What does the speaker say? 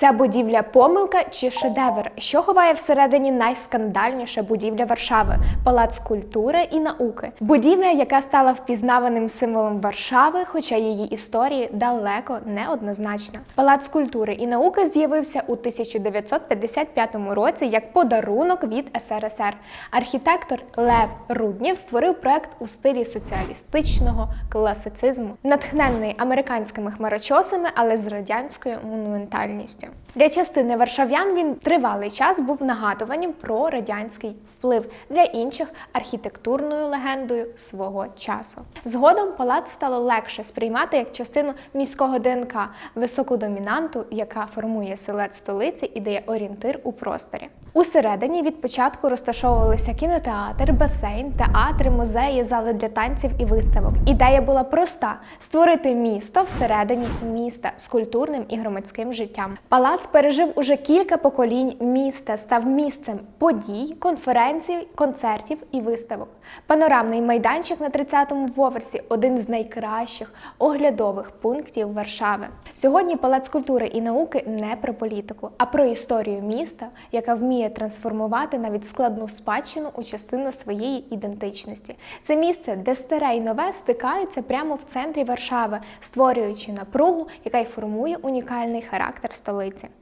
Ця будівля помилка чи шедевр, що ховає всередині найскандальніша будівля Варшави палац культури і науки. Будівля, яка стала впізнаваним символом Варшави, хоча її історії далеко не однозначна. Палац культури і науки з'явився у 1955 році як подарунок від СРСР. Архітектор Лев Руднєв створив проект у стилі соціалістичного класицизму, натхнений американськими хмарочосами, але з радянською монументальністю. Для частини варшав'ян він тривалий час був нагадуванням про радянський вплив для інших архітектурною легендою свого часу. Згодом палац стало легше сприймати як частину міського ДНК, високу домінанту, яка формує силует столиці і дає орієнтир у просторі. Усередині від початку розташовувалися кінотеатр, басейн, театри, музеї, зали для танців і виставок. Ідея була проста: створити місто всередині міста з культурним і громадським життям. Палац пережив уже кілька поколінь міста, став місцем подій, конференцій, концертів і виставок. Панорамний майданчик на 30-му поверсі один з найкращих оглядових пунктів Варшави. Сьогодні Палац культури і науки не про політику, а про історію міста, яка вміє трансформувати навіть складну спадщину у частину своєї ідентичності. Це місце, де старе і нове стикаються прямо в центрі Варшави, створюючи напругу, яка й формує унікальний характер столиці. dvojice.